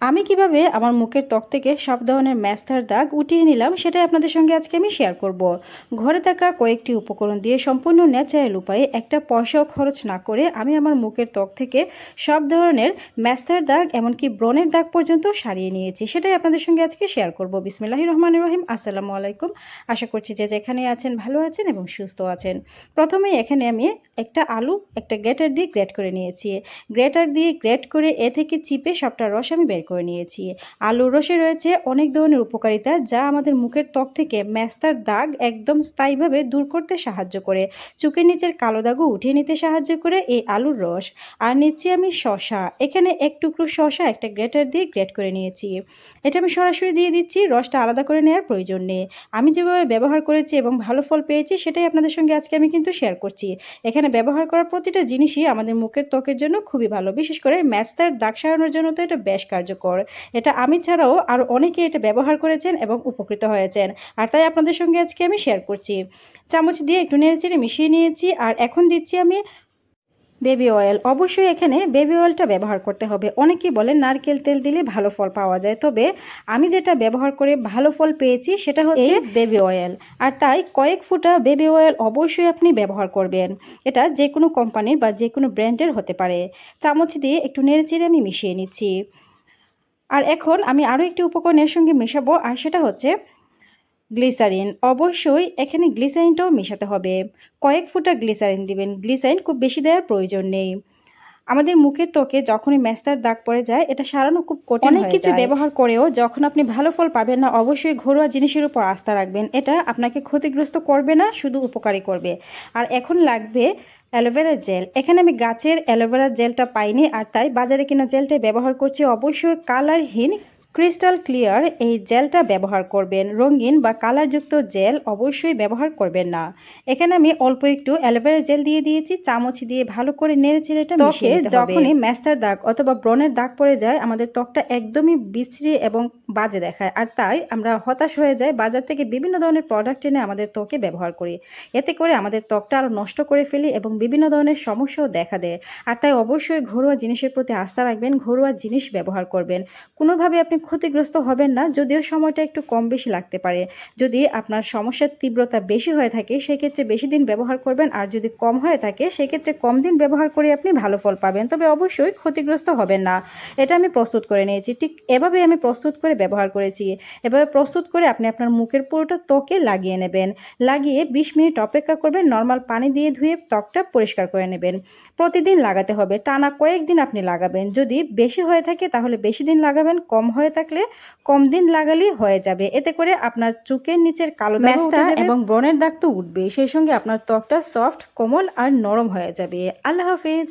আমি কীভাবে আমার মুখের ত্বক থেকে সব ধরনের ম্যাস্তার দাগ উঠিয়ে নিলাম সেটাই আপনাদের সঙ্গে আজকে আমি শেয়ার করব। ঘরে থাকা কয়েকটি উপকরণ দিয়ে সম্পূর্ণ ন্যাচারাল উপায়ে একটা পয়সাও খরচ না করে আমি আমার মুখের ত্বক থেকে সব ধরনের ম্যাস্তার দাগ, এমনকি ব্রণের দাগ পর্যন্ত সারিয়ে নিয়েছি। সেটাই আপনাদের সঙ্গে আজকে শেয়ার করব। বিসমিল্লাহ রহমান রহিম। আসসালামু আলাইকুম। আশা করছি যে যেখানে আছেন ভালো আছেন এবং সুস্থ আছেন। প্রথমেই এখানে আমি একটা আলু, একটা গ্রেটার দিয়ে গ্রেট করে নিয়েছি। গ্রেটার দিয়ে গ্রেট করে এ থেকে চিপে সবটা রস আমি বের করে নিয়েছি। আলুর রসে রয়েছে অনেক ধরনের উপকারিতা যা আমাদের মুখের ত্বক থেকে ম্যাস্তার দাগ একদম স্থায়ীভাবে দূর করতে সাহায্য করে। চোখের নিচের কালো দাগও উঠিয়ে নিতে সাহায্য করে এই আলুর রস। আর নিচ্ছি আমি শশা এখানে এক টুকরো শশা একটা গ্রেটার দিয়ে গ্রেট করে নিয়েছি। এটা আমি সরাসরি দিয়ে দিচ্ছি, রসটা আলাদা করে নেওয়ার প্রয়োজন নেই। আমি যেভাবে ব্যবহার করেছি এবং ভালো ফল পেয়েছি সেটাই আপনাদের সঙ্গে আজকে আমি কিন্তু শেয়ার করছি। এখানে ব্যবহার করা প্রতিটা জিনিসই আমাদের মুখের ত্বকের জন্য খুবই ভালো। বিশেষ করে ম্যাস্তার দাগ সারানোর জন্য তো এটা বেশ কার্যকর। এটা আমি ছাড়াও আরও অনেকে এটা ব্যবহার করেছেন এবং উপকৃত হয়েছেন। আর তাই আপনাদের সঙ্গে আজকে আমি শেয়ার করছি। চামচ দিয়ে একটু নেড়েচেড়ে মিশিয়ে নিয়েছি আর এখন দিচ্ছি আমি বেবি অয়েল অবশ্যই এখানে বেবি অয়েলটা ব্যবহার করতে হবে। অনেকেই বলেন নারকেল তেল দিলে ভালো ফল পাওয়া যায়। তবে আমি যেটা ব্যবহার করে ভালো ফল পেয়েছি সেটা হচ্ছে বেবি অয়েল আর তাই কয়েক ফুটা বেবি অয়েল অবশ্যই আপনি ব্যবহার করবেন। এটা যে কোনো কোম্পানির বা যে কোনো ব্র্যান্ডের হতে পারে। চামচ দিয়ে একটু নেড়েচেড়ে আমি মিশিয়ে নিচ্ছি। আর এখন আমি আরও একটি উপকরণের সঙ্গে মেশাবো, আর সেটা হচ্ছে গ্লিসারিন। অবশ্যই এখানে গ্লিসারিনটাও মেশাতে হবে। কয়েক ফুটা গ্লিসারিন দিবেন। গ্লিসারিন খুব বেশি দেওয়ার প্রয়োজন নেই। আমাদের মুখের ত্বকে যখনই ম্যাস্তার দাগ পড়ে যায় এটা সারানো খুব কঠিন অনেক কিছু ব্যবহার করেও যখন আপনি ভালো ফল পাবেন না অবশ্যই ঘরোয়া জিনিসের উপর আস্থা রাখবেন। এটা আপনাকে ক্ষতিগ্রস্ত করবে না শুধু উপকারী করবে। আর এখন লাগবে অ্যালোভেরা জেল। এখানে আমি গাছের অ্যালোভেরা জেলটা পাইনি আর তাই বাজারে কিনা জেলটাই ব্যবহার করছি। অবশ্যই কালারহীন ক্রিস্টাল ক্লিয়ার এই জেলটা ব্যবহার করবেন। রঙিন বা কালারযুক্ত জেল অবশ্যই ব্যবহার করবেন না। এখানে আমি অল্প একটু অ্যালোভেরা জেল দিয়ে দিয়েছি চামচ দিয়ে ভালো করে নেড়ে চেড়ে এটা মিশিয়ে যখনই ম্যাস্টার দাগ অথবা ব্রণের দাগ পড়ে যায় আমাদের ত্বকটা একদমই বিশ্রী এবং বাজে দেখায়। আর তাই আমরা হতাশ হয়ে যাই বাজার থেকে বিভিন্ন ধরনের প্রোডাক্ট এনে আমাদের ত্বকে ব্যবহার করি। এতে করে আমাদের ত্বকটা আরও নষ্ট করে ফেলি এবং বিভিন্ন ধরনের সমস্যাও দেখা দেয়। আর তাই অবশ্যই ঘরোয়া জিনিসের প্রতি আস্থা রাখবেন ঘরোয়া জিনিস ব্যবহার করবেন। কোনোভাবে আপনি ক্ষতিগ্রস্ত হবেন না, যদিও সময়টা একটু কম বেশি লাগতে পারে। যদি আপনার সমস্যার তীব্রতা বেশি হয়ে থাকে, সেক্ষেত্রে বেশি দিন ব্যবহার করবেন, আর যদি কম হয়ে থাকে, সেক্ষেত্রে কম দিন ব্যবহার করে আপনি ভালো ফল পাবেন। তবে অবশ্যই ক্ষতিগ্রস্ত হবেন না। এটা আমি প্রস্তুত করে নিয়েছি। ঠিক এভাবেই আমি প্রস্তুত করে ব্যবহার করেছি। এভাবে প্রস্তুত করে আপনি আপনার মুখের পুরোটা ত্বকে লাগিয়ে নেবেন। লাগিয়ে বিশ মিনিট অপেক্ষা করবেন, নর্মাল পানি দিয়ে ধুয়ে ত্বকটা পরিষ্কার করে নেবেন। প্রতিদিন লাগাতে হবে। টানা কয়েকদিন আপনি লাগাবেন। যদি বেশি হয়ে থাকে, তাহলে বেশি দিন লাগাবেন, কম হয়ে থাকলে কম দিন লাগালেই হয়ে যাবে। এতে করে আপনার চোখের নিচের কালো ম্যাচটা এবং ব্রণের দাগ তো উঠবে সেই সঙ্গে আপনার ত্বকটা সফট কোমল আর নরম হয়ে যাবে। আল্লাহ হাফেজ।